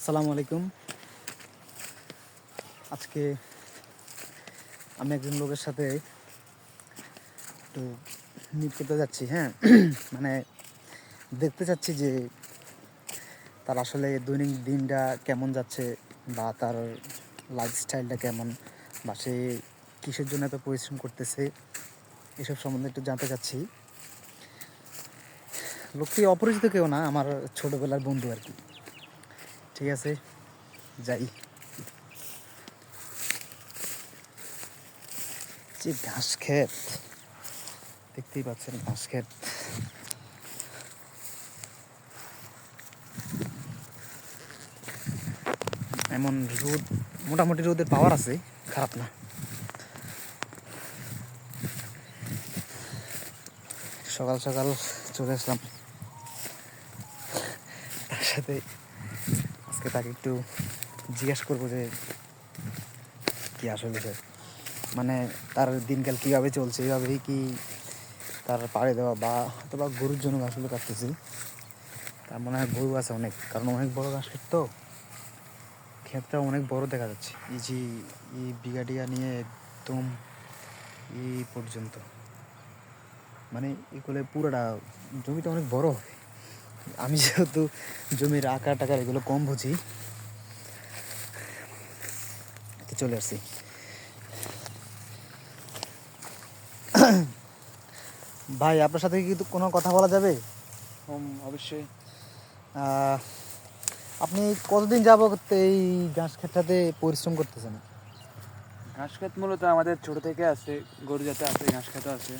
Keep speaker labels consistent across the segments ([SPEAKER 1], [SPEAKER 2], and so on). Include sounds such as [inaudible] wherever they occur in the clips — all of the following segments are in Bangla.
[SPEAKER 1] আসসালামু আলাইকুম। আজকে আমি একজন লোকের সাথে একটু মিট করতে যাচ্ছি হ্যাঁ? [clears throat] মানে দেখতে চাচ্ছি যে তার আসলে দৈনিক দিনটা কেমন যাচ্ছে বা তার লাইফস্টাইলটা কেমন বা সে কিসের জন্য এত পরিশ্রম করতেছে, এসব সম্বন্ধে একটু জানতে চাচ্ছি। লোকটি অপরিচিত কেউ না, আমার ছোটোবেলার বন্ধু আর কি। ঠিক আছে? যাই। যে ঘাস ক্ষেত, দেখতেই পাচ্ছেন ঘাস ক্ষেত। এমন রোদ, মোটামুটি রোদের পাওয়ার আছে, খারাপ না। সকাল সকাল চলে আসলাম। তার সাথে আজকে তাকে একটু জিজ্ঞাসা করব যে কি আসলে সে মানে তার দিনকাল কীভাবে চলছে, এইভাবেই কি তার পাড়ে দেওয়া বা অথবা গরুর জন্য ঘাসগুলো কাটতেছি? তার মনে হয় গরু আছে অনেক, কারণ অনেক বড় ঘাস ক্ষেত তো। ক্ষেতটা অনেক বড় দেখা যাচ্ছে। যে এই বিঘাটিয়া নিয়ে একদম এই পর্যন্ত। মানে এগুলো পুরোটা জমিটা অনেক বড় হবে। আমি যেহেতু জমির আকার টাকার এগুলো কম বুঝি চলে আসছি ভাই আপনার সাথে কি কোনো কথা বলা যাবে?
[SPEAKER 2] অবশ্যই।
[SPEAKER 1] আপনি কতদিন যাবত এই ঘাস ক্ষেতটাতে পরিশ্রম করতেছেন?
[SPEAKER 2] ঘাস খেত মূলত আমাদের ছোট থেকে আছে গরু যাতে আছে ঘাস খেত আছে।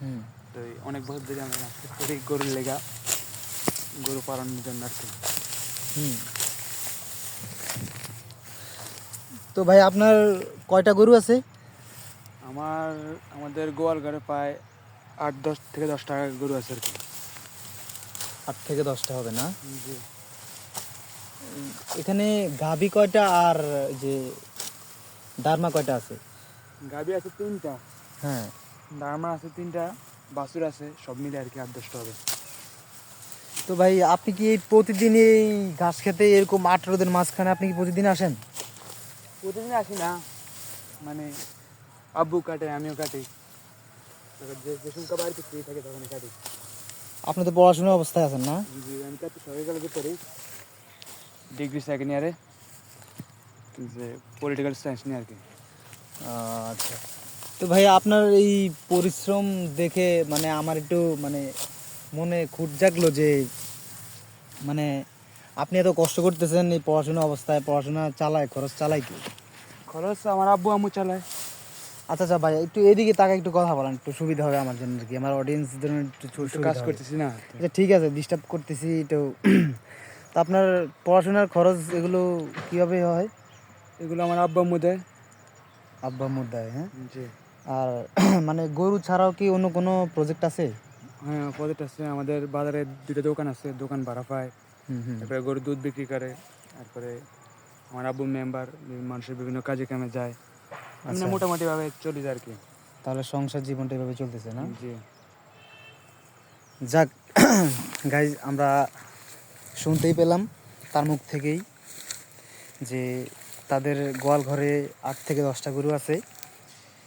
[SPEAKER 1] হুম।
[SPEAKER 2] তো অনেক বছর ধরে আমরা ঘাস খেত করি গরুর লেগা। গরু পালনের জন্য আর কি।
[SPEAKER 1] হুম। তো ভাই আপনার কয়টা গরু আছে?
[SPEAKER 2] আমার আমাদের গোয়াল ঘরে প্রায় আট দশ থেকে দশ টাকা গরু আছে আর কি।
[SPEAKER 1] আট থেকে দশটা হবে না?
[SPEAKER 2] জি।
[SPEAKER 1] এখানে গাভী কয়টা আর যে দারমা কয়টা আছে?
[SPEAKER 2] গাভি আছে তিনটা।
[SPEAKER 1] হ্যাঁ।
[SPEAKER 2] দারমা আছে তিনটা বাছুর আছে সব মিলে আর কি আট দশটা হবে।
[SPEAKER 1] তো ভাই আপনি কি প্রতিদিন এই ঘাস খেতে এরকম আট রোদের মাঝখানে আপনি কি প্রতিদিন আসেন?
[SPEAKER 2] প্রতিদিন আসি না। মানে আব্বু কাটে আমিও কাটি। যে বাড়িতে ফ্রি থাকে তখন কাটি।
[SPEAKER 1] আপনি তো পড়াশোনা অবস্থায় আছেন না?
[SPEAKER 2] জি আমি তো সরকারি কলেজে পড়ি। ডিগ্রি সেকেন্ড ইয়ারে যে পলিটিক্যাল সায়েন্স নিয়ে আর কি।
[SPEAKER 1] আচ্ছা। তো ভাই আপনার এই পরিশ্রম দেখে মানে আমার একটু মানে মনে খুঁত জাগলো যে মানে আপনি এত কষ্ট করতেছেন এই পড়াশোনা অবস্থায় পড়াশোনা চালায় খরচ চালায় কি?
[SPEAKER 2] খরচ আমার আব্বু আম্মু চালায়।
[SPEAKER 1] আচ্ছা আচ্ছা ভাই একটু এদিকে তাকে একটু কথা বলেন একটু সুবিধা হবে আমার জন্য কি আমার অডিয়েন্সদের একটু সু-
[SPEAKER 2] একটু কাজ করতেছি না?
[SPEAKER 1] আচ্ছা ঠিক আছে ডিস্টার্ব করতেছি তো তো আপনার পড়াশোনার খরচ এগুলো কীভাবে হয়?
[SPEAKER 2] এগুলো আমার আব্বু আম্মু দেয়।
[SPEAKER 1] আব্বা মুদ্রায় হ্যাঁ?
[SPEAKER 2] জি।
[SPEAKER 1] আর [clears throat] মানে গরু ছাড়াও কি অন্য কোনো প্রজেক্ট আছে?
[SPEAKER 2] হ্যাঁ প্রজেক্ট আছে আমাদের বাজারে দুটো দোকান আছে দোকান ভাড়া পায়।
[SPEAKER 1] হুম হুম।
[SPEAKER 2] তারপরে গরু দুধ বিক্রি করে তারপরে আমার আব্বু মেম্বার মানুষের বিভিন্ন কাজে কামে যায়। এমনি
[SPEAKER 1] আচ্ছা।
[SPEAKER 2] মোটামুটি ভাবে চলে যায় আর কি।
[SPEAKER 1] তাহলে সংসার জীবনটা এভাবে চলতেছে না?
[SPEAKER 2] জি।
[SPEAKER 1] যাক [clears throat] গাইজ আমরা শুনতেই পেলাম তার মুখ থেকেই যে তাদের গোয়াল ঘরে আট থেকে দশটা গরু আছে।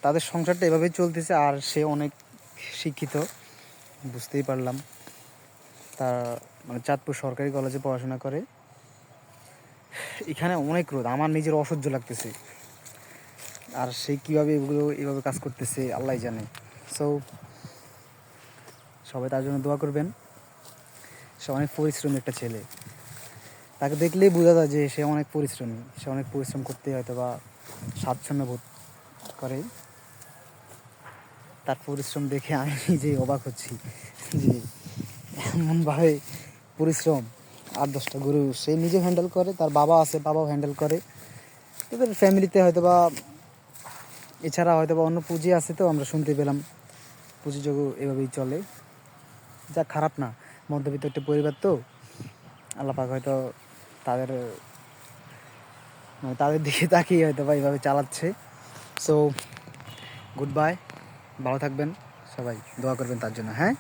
[SPEAKER 1] তাদের সংসারটা এভাবেই চলতেছে আর সে অনেক শিক্ষিত। বুঝতেই পারলাম। তার মানে চাঁদপুর সরকারি কলেজে পড়াশোনা করে। এখানে অনেক রোদ, আমার নিজের অসহ্য লাগতেছে। আর সে কীভাবে এগুলো, এভাবে কাজ করতেছে আল্লাহ জানে। সো সবাই তার জন্য দোয়া করবেন। সে অনেক পরিশ্রমী একটা ছেলে। তাকে দেখলেই বোঝা যায় যে সে অনেক পরিশ্রমী। সে অনেক পরিশ্রম করতে হয়তো বা স্বাচ্ছন্দ্য বোধ করে। তার পরিশ্রম দেখে আমি নিজেই অবাক হচ্ছি যে এমনভাবে পরিশ্রম আট দশটা গরু সে নিজে হ্যান্ডেল করে, তার বাবা আছে, বাবাও হ্যান্ডেল করে। তাদের ফ্যামিলিতে হয়তো বা এছাড়া হয়তো বা অন্য পুঁজি আছে তো, আমরা শুনতে পেলাম। পুঁজি যোগ এভাবেই চলে। যা খারাপ না, মধ্যবিত্ত একটা পরিবার তো। আল্লাপাক হয়তো তাদের মানে তাদের দিকে তাকিয়ে হয়তো বা এইভাবে চালাচ্ছে। সো গুড বাই ভালো থাকবেন সবাই দোয়া করবেন তার জন্য হ্যাঁ?